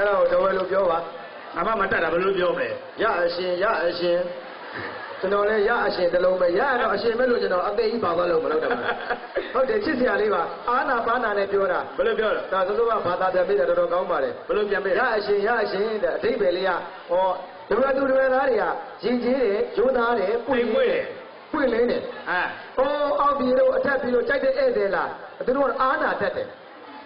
အဲ့တော့တော်ဝဲလို့ပြောပါငါမှမတတ်တာဘယ်လိုပြောမလဲရအရှင်ရအရှင်ကျွန်တော်လည်းရအရှင်တစ်လုံးပဲရရတော့အရှင်ပဲလို့ကျွန်တော်အသေးကြီးပါသွားလို့မလုပ်တော့ဘူးဟုတ်တယ်ချစ်စရာလေးပါအာနာပါနာနဲ့ပြောတာဘယ်လိုပြောလဲဒါဆိုဆိုကဘာသာပြန်ပေးတာတော်တော်ကောင်းပါတယ်ဘယ်လိုပြန်ပေးရလဲအရှင်ရအရှင်တဲ့အဓိပ္ပာယ်လေးကဟောဒုရသူဒုရသားတွေကရင်ကြီးတယ်ရိုးသားတယ်ပွင့်ပွင့်ပွင့်လင်းတယ်အာဟောအောက်ပြီးတော့အထက်ပြီးတော့ကြိုက်တဲ့ဧည့်သည်လားသူတို့ကအာနာတတ်တယ်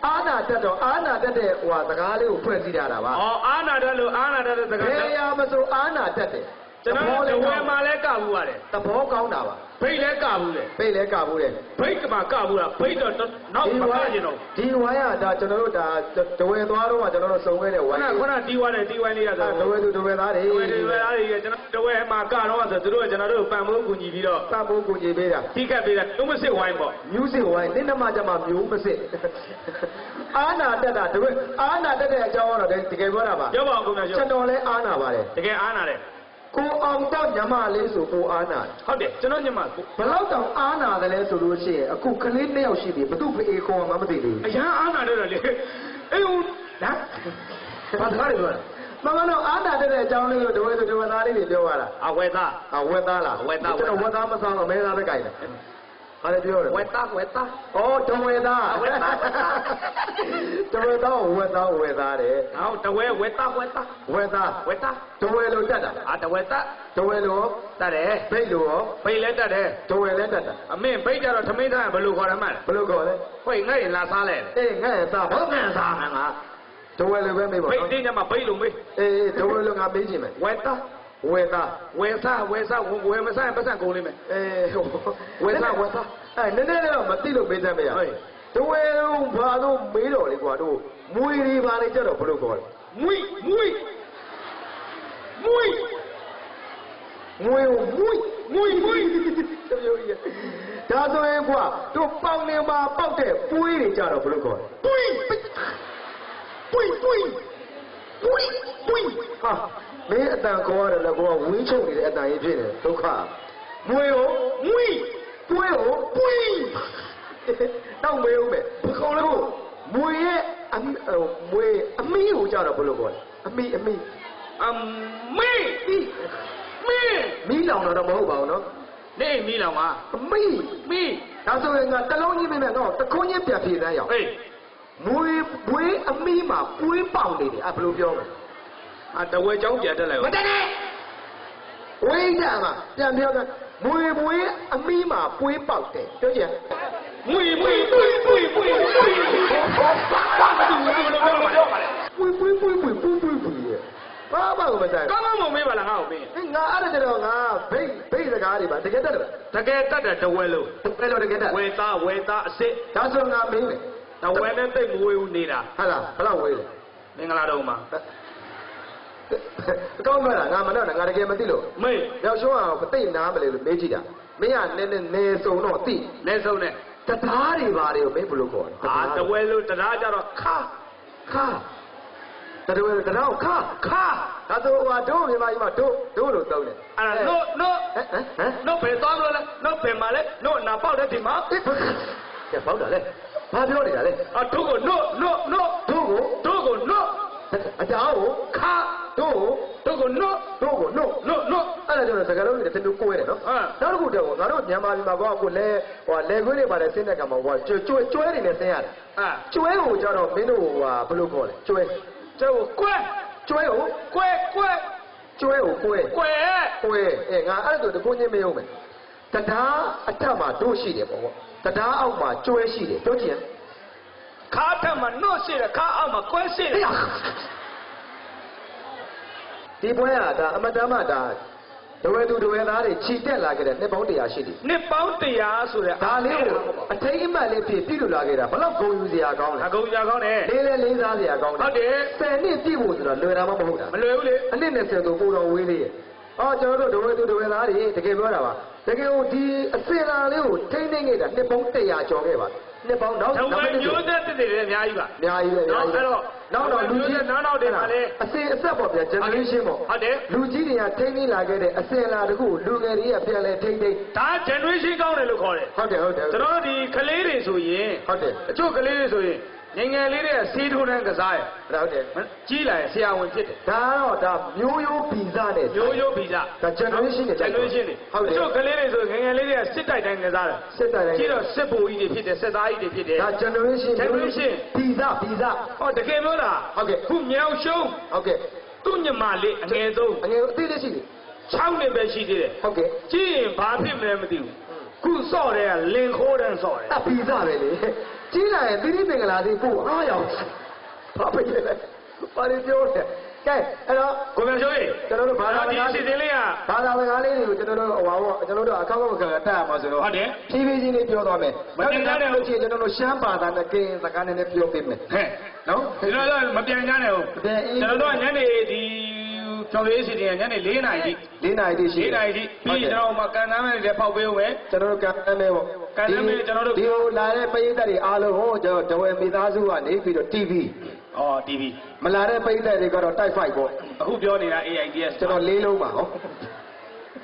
အာနာတတ်တော့အာနာတတ်တဲ့ဟိုဟာစကားလေးကိုဖွဲ့စည်းထားတာပါအော်အာနာတတ်လို့အာနာတတ်တဲ့စကားဘယ်ရာမဆိုအာနာတတ်တယ်ကျွန်တော်တို့ဝယ်မှာလဲကဘူးရတယ်သဘောကောင်းတာပါ ဖိတ်လဲကဘူးလေဖိတ်လဲကဘူးတဲ့ဖိတ်ကမှာကဘူးလားဖိတ်တော့နောက်မကကျင်တော့ဒီဝိုင်းကဒါကျွန်တော်တို့ဒါဒဝဲသွားတော့မှကျွန်တော်တို့စုံခဲ့တဲ့ဝိုခုင်းနခုနတီးွားတယ်တီးွားလေးရဆိုဒဝဲသူဒဝဲသားတွေဝယ်တယ်ဝယ်သားတွေကျွန်တော်တဝဲမှာကတော့ဆိုသူတို့ကကျွန်တော်တို့ပံမိုးကူညီပြီးတော့စဖို့ကူညီပေးတာတိကပ်ပေးတာလုံးမစစ်ဝိုင်းပေါ့ music ဝိုင်းနင်းနမကြမှာမျိုးမစစ်အာနာတက်တာဒဝဲအာနာတက်တဲ့အကြောင်းကတော့တကယ်ပြောတာပါပြောပါအောင်ခင်ဗျာကျွန်တော်လဲအာနာပါတယ်တကယ်အာနာတယ် ကိုအောင်တော့ညမလေးဆိုကိုအာနာဟုတ်တယ်ကျွန်တော်ညမဘလောက်တောင်အာနာတယ်လဲဆိုလို့ရှိရင်အခုကလေးနှစ်ယောက်ရှိပြီဘသူဖေးခေါ်မှမသိသေးအရန်အာနာတယ်လေအေးဟိုဘူးဟမ်ဘာသာလဲပြောတာမမတော့အာနာတက်တဲ့အကြောင်းလေးကိုဒဝဲသူဒဝဲသားလေးတွေပြောရတာအဝဲသားအဝက်သားလားဝက်သားကျွန်တော်ဝက်သားမစားတော့မဲသားပဲကြိုက်တယ် ဘာလဲပြောတယ်ဝဲသားဝဲသားဩဒဝဲသားဝက်သားဒဝဲသားဝက်သားဝက်သားတယ်ဟောတဝဲဝဲသားဝဲသားဝက်သားဝဲသားဒဝဲလို့တက်တာအာတဝဲသားဒဝဲလို့တတ်တယ်ဘိတ်လို့ရောဖိတ်လဲတတ်တယ်ဒဝဲလည်းတက်တာအမင်းဖိတ်ကြတော့သမင်းသားဘယ်လိုခေါ်ရမှာလဲဘယ်လိုခေါ်လဲဖိတ်ငဲ့ရင်လာစားလဲအေးငဲ့သားဟုတ်ငဲ့သားငါဒဝဲလည်းပဲမေးပါဖိတ်နော်တင်းညမှာဖိတ်လို့မေးအေးဒဝဲလို့ငါမေးချင်မယ်ဝဲသား ဝက်သားဝဲစားဝဲစားဝဲမစားပတ်စံကုန်လိမ့်မယ်အေးဝက်သားဝက်သားအဲနည်းနည်းတော့မသိလို့မေးတတ်မရဟုတ်ဒဝဲလို့ဘာလို့မေးတော့လေကွာတို့မွေတွေပါလေကြတော့ဘယ်လိုခေါ်လဲမွိမွိမွိငွေကိုမွိမွိမွိတမျိုးကြီးဒါဆိုရင်ကွာတို့ပေါင်နေမှာပေါက်တဲ့ပွေးတွေကြတော့ဘယ်လိုခေါ်လဲပွိပွိပွိပွိပွိဟာ မင်းအတန်ခေါ်ရတယ်လည်းကွာဝင်းချုပ်နေတဲ့အတန်ကြီးဖြစ်နေဒုက္ခမွေကိုမွိပွေးကိုပွိတောက်မေးဦးမယ်ဘခေါ်လို့မွေရဲ့အမဟိုမွေအမီးကိုကြတော့ဘယ်လိုခေါ်လဲအမီးအမီးအမေမေမီးလောင်တော့မဟုတ်ပါဘူးနော်နေမီလောင်ပါအမီးမီဒါဆိုရင်ငါတစ်လုံးကြီးမင်းနဲ့တော့တခွန်းချင်းပြဖြေတန်းရောက်ဟေးမွေမွေအမီးမှာပွေးပေါင်နေတယ်အဲ့ဘယ်လိုပြောမလဲ အတဝဲချောင်းပြန်တက်လိုက်မတတ်နဲ့ဝိဒါမှာပြန်ပြောတာမွေမွေအမီးမှာပွေးပေါက်တယ်ပြောကြည့်မွိမွိပွိပွိပွိပွိဘာတူဘယ်လိုပြောပါလဲပွေးပွေးပွေးပွေးပွေးပွေးပွေးရဲ့ဘာမှမဆိုင်ကောင်းကောင်းမမေးပါလားငါ့ကိုမေးဟင်ငါအဲ့ဒါကြတော့ငါဘိတ်ဘိတ်စကားတွေပါတကယ်တတ်တယ်တကယ်တတ်တယ်တဝဲလို့အဲ့လိုတကယ်တတ်ဝဲသားဝဲသားအစ်စ်ဒါဆိုငါမင်းမယ်တဝဲနဲ့တိတ်မဝေးဘူးနေတာဟာလားဘယ်လောက်ဝေးလဲမင်္ဂလာတော့မှာ အကောင်းမလားငါမနဲ့ငါတကယ်မသိလို့မေးရောက်ရှုံးအောင်သိနားမလဲလို့မေးကြည့်တာမင်းကနည်းနည်းနေစုံတော့သိလက်ဆုံးနဲ့တရားတွေပါတွေကိုမင်းဘယ်လိုခေါ်လဲအာတဝဲလို့တရားကြတော့ခါခါတတော်တရားခါခါဒါဆိုဟိုတို့မြန်မာကြီးမှာတို့တို့လို့သုံးတယ်အဲ့ဒါနို့နို့ဟမ်ဟမ်ဟမ်နို့ဖေသွားမလို့လဲနို့ဖေမှာလဲနို့နာပေါက်တဲ့ဒီမှာကဲပေါ့တာလေဘာပြောနေတာလဲအတို့ကိုနို့နို့နို့တို့ ကိုတို့ကိုနို့တို့ကိုနို့နို့နို့အဲ့ဒါကြောင့်စကားလုံးတွေတမျိုးကိုယ်ရတယ်နော်ဟမ်နောက်တစ်ခုတော့ငါတို့မြန်မာပြည်မှာကောကိုလဲဟိုလဲခွေးတွေပါတယ်ဆင်းတဲ့ကံမှာဟိုကျွဲကျွဲကျွဲတွေနဲ့ဆင်းရတယ်အာကျွဲကိုကြတော့မင်းတို့ဟိုဟာဘယ်လိုခေါ်လဲကျွဲကျုပ်ကွဲကျွဲကိုကွဲကွဲကျွဲကိုကိုယ်ကွဲကိုယ်အဲငါအဲ့ဒါဆိုတကုန်းချင်းမယုံမယ်တရားအထက်မှာတို့ရှိတယ်ပေါ့ပေါ့တရားအောက်မှာကျွဲရှိတယ်တို့ကြည့်ရင်ခါထက်မှာနို့ရှိတယ်ခါအောက်မှာကွဲရှိတယ် ဒီပွဲကဒါအမတမ်းမှဒါဒဝဲသူဒဝဲသားတွေခြိတက်လာခဲ့တဲ့နှစ်ပေါင်း100ရှိတယ်နှစ်ပေါင်းတရားဆိုတဲ့ဒါလေးကိုအထိတ်အမှတ်လေးဖြစ်ပြည့်လို့လာခဲ့တာဘလောက်ဂုဏ်ယူစရာကောင်းလဲအကုန်ကြကောင်းတယ်လေးလေးလေးစားစရာကောင်းတယ်ဟုတ်တယ်ဆယ်နှစ်ပြည့်ဖို့ဆိုတော့လွယ်တာမှမဟုတ်တာမလွယ်ဘူးလေအနှစ်20ဆိုပိုတော်ဝေးလေးရဲ့အော်ကျွန်တော်တို့ဒဝဲသူဒဝဲသားတွေတကယ်ပြောတာပါ တကယ်ကိုဒီအစင်လာလေးကိုထိမ့်သိမ့်ခဲ့တာနှစ်ပေါင်း100ကျော်ခဲ့ပါနှစ်ပေါင်းနောက်တဝဲမျိုးသက်တည်းတွေအများကြီးပါအများကြီးပဲအများကြီးပဲအဲ့တော့နောက်တော့လူကြီးနောက်နောက်တွေမှာလည်းအစင်အဆက်ပေါ့ဗျာ generation ပေါ့ဟုတ်တယ်လူကြီးတွေကထိမ့်သိမ့်လာခဲ့တဲ့အစင်လာတခုလူငယ်တွေကပြန်လဲထိမ့်သိမ့်ဒါ generation ကောင်းတယ်လို့ခေါ်တယ်ဟုတ်တယ်ဟုတ်တယ်ကျွန်တော်တို့ဒီကလေးတွေဆိုရင်ဟုတ်တယ်အချို့ကလေးတွေဆိုရင် ငယ်ငယ်လေးတွေကဆေးထိုးတန်းကစားရဟုတ်တယ်ကြီးလာရင်ဆရာဝန်ဖြစ်တယ်ဒါတော့ဒါမျိုးရိုးဗီဇနဲ့မျိုးရိုးဗီဇဒါ generation တွေ generation တွေဟုတ်တယ်တချို့ကလေးတွေဆိုငယ်ငယ်လေးတွေကစစ်တိုက်တိုင်းကစားတယ်စစ်တိုင်းတိုင်းကြီးတော့စစ်ဘူကြီးတွေဖြစ်တယ်စစ်သားကြီးတွေဖြစ်တယ်ဒါ generation generation ဗီဇဗီဇဟောတကယ်ပြောတာဟုတ်ကဲ့ခုမြောင်ရှုံးဟုတ်ကဲ့သူ့ညီမလေးအငယ်ဆုံးအငယ်အသေးလေးရှိတယ်6နှစ်ပဲရှိသေးတယ်ဟုတ်ကဲ့ကြည့်ရင်ဘာဖြစ်မလဲမသိဘူးခုစော့တယ်ကလင်ခိုးတန်းစော့တယ်အဗီဇပဲလေ ကြီးလာရင်သီရိမင်္ဂလာသေးပို့အားရောက်ဘာဖြစ်လဲဘာလို့ပြောလဲကဲအဲ့တော့ကိုမြောင်ရှုံးရေကျွန်တော်တို့ဘာသာစဒီကားအစီအစဉ်လေးကဘာသာစကားလေးတွေကိုကျွန်တော်တို့ဟိုပါပေါ့ကျွန်တော်တို့အကောက်ကောက်ကတက်ရမှာဆိုတော့ဟုတ်တယ်ဖြည်းဖြည်းချင်းလေးပြောသွားမယ်မတင်ကြနဲ့လို့ရှိရင်ကျွန်တော်တို့ရှမ်းဘာသာနဲ့ကရင်စကားနဲ့လည်းပြောပေးမယ်ဟဲ့နော်ကျွန်တော်တို့မပြန်ကြနဲ့ဟုတ်မပြန်အေးကျွန်တော်တို့ကညနေဒီကျော်ရေးစီတင်ကညနေ4နာရီထိ၄နာရီတိရှိ4နာရီထိပြီးရင်ကျွန်တော်မှကန်တမ်းမဲ့လည်းဖောက်ပေးဦးမယ်ကျွန်တော်တို့ကံတမ်းမဲပေါ့ ကံတမ်းမဲကျွန်တော်တို့ဒီဟိုလာတဲ့ပရိသတ်တွေအားလုံးဟိုကျွန်တော်ဒဝဲမိသားစုကနေပြီးတော့ TV ဩ TV မလာတဲ့ပရိသတ်တွေကတော့ type 5ပေါ့အခုပြောနေတာ AIDS ကျွန်တော်လေးလုံးပါဟော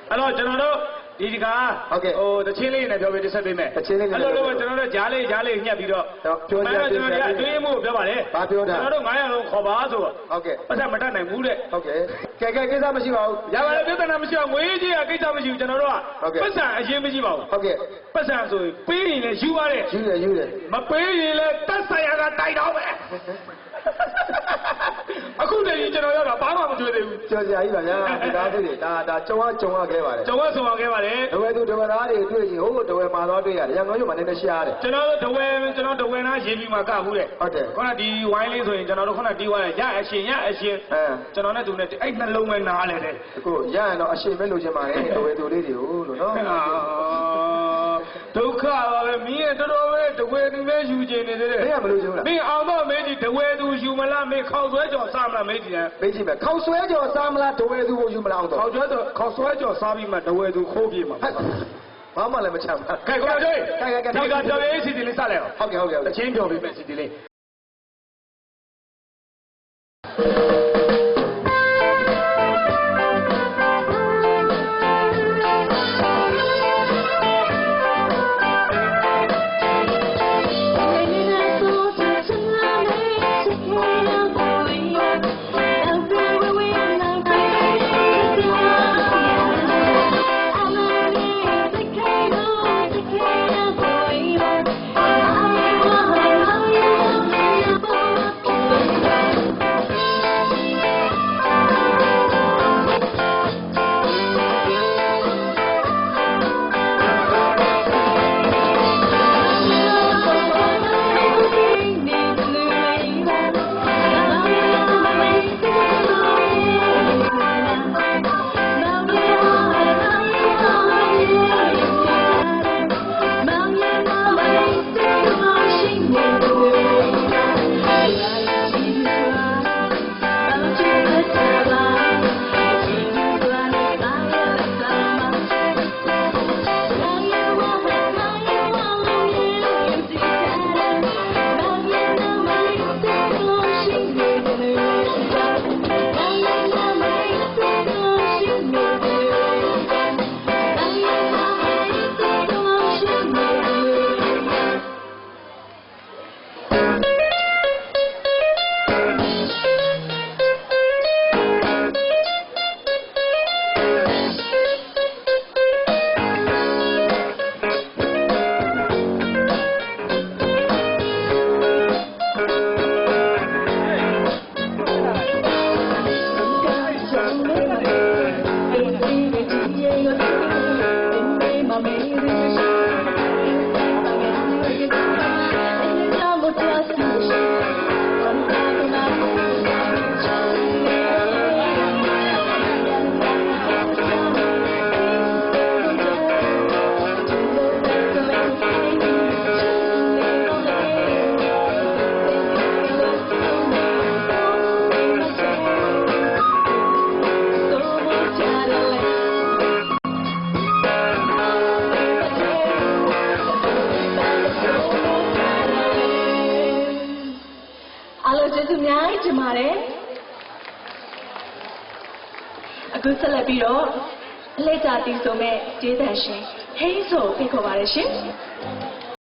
အဲ့တော့ကျွန်တော်တို့ ဒီဒီကဟုတ်ကဲ့ဟိုတချင်းလေးနဲ့ပြောပေးတစ်ဆက်ပေးမယ်တချင်းလေးနဲ့အဲ့လိုလို့ကျွန်တော်တို့ဂျားလေးဂျားလေးညှက်ပြီးတော့တော့ပြောကြအဲ့တော့ကျွန်တော်တို့အတွေးမှုကိုပြောပါလေဘာပြောတာကျွန်တော်တို့900လုံးခေါ်ပါဆိုတော့ဟုတ်ကဲ့ပတ်သက်မတတ်နိုင်ဘူးတဲ့ဟုတ်ကဲ့ကဲကဲကိစ္စမရှိပါဘူးရပါလေပြဿနာမရှိအောင်ငွေကြီးကကိစ္စမရှိဘူးကျွန်တော်တို့ကဟုတ်ကဲ့ပတ်စံအရင်မရှိပါဘူးဟုတ်ကဲ့ပတ်စံဆိုရင်ပေးရင်လည်းယူပါတယ်ယူတယ်ယူတယ်မပေးရင်လည်းတက်ဆိုင်ရာကတိုက်တော့မယ်အခုတည်းကြီးကျွန်တော်ရောက် တာဘာမှမတွေ့သေးဘူးကျော်စရာကြီးပါဗျာမိသားစုတွေဒါဒါကြုံရကြုံရခဲ့ပါတယ်ကျွန်တော်ဆောင်ခဲ့ပါတယ်ဒဝဲသူဒဝဲသားတွေတွေ့ရင်ဟိုဒဝဲမှာတော့တွေ့ရတယ်ရန်ကုန်မြို့မှာနည်းနည်းရှားတယ်ကျွန်တော်တို့တဝဲကျွန်တော်တဝဲနာရေးပြီးမှကဘူးတဲ့ဟုတ်တယ်ခုနဒီဝိုင်းလေးဆိုရင်ကျွန်တော်တို့ခုနဒီဝိုင်းရအရှင်ရအရှင်အဲကျွန်တော်နဲ့သူနဲ့အဲ့နှလုံးပဲနားလဲတယ်အခုရရင်တော့အရှင်ပဲလို့ချင်ပါတယ်ဒဝဲသူလေးတွေကိုလို့နော် ဒုက္ခပါပဲမင်းရဲ့တော်တော်ပဲတဝဲသူပဲယူကျင်နေသေးတယ်မင်းကမလို့ချင်ဘူးလားမင်းအောင်တော့မေးကြည့်တဝဲသူယူမလားမင်းခေါက်ဆွဲကြော်စားမလားမေးကြည့်တယ်မေးကြည့်မယ်ခောက်ဆွဲကြော်စားမလားဒဝဲသူကိုယူမလားအောင်တော့ခေါက်ဆွဲကြော်ခေါက်ဆွဲကြော်စားပြီးမှတဝဲသူခိုးပြေးမှာဟဲ့ဘာမှလည်းမချမ်းပါကဲကိုကျော်ကဲကဲကဲဒီကပြောရေးစီတီလေးစလိုက်အောင်ဟုတ်ကဲ့ဟုတ်ကဲ့ဟုတ်တကဲ့ချင်းပြောပေးမယ်စီတီလေး င်ပါတယ်အခုဆက်လက်ပြီးတော့အလဲကြတီးဆိုမဲ့ကျေးဇူးရှင်ဟိန်းဆိုဖိတ်ခေါ်ပါတယ်ရှင်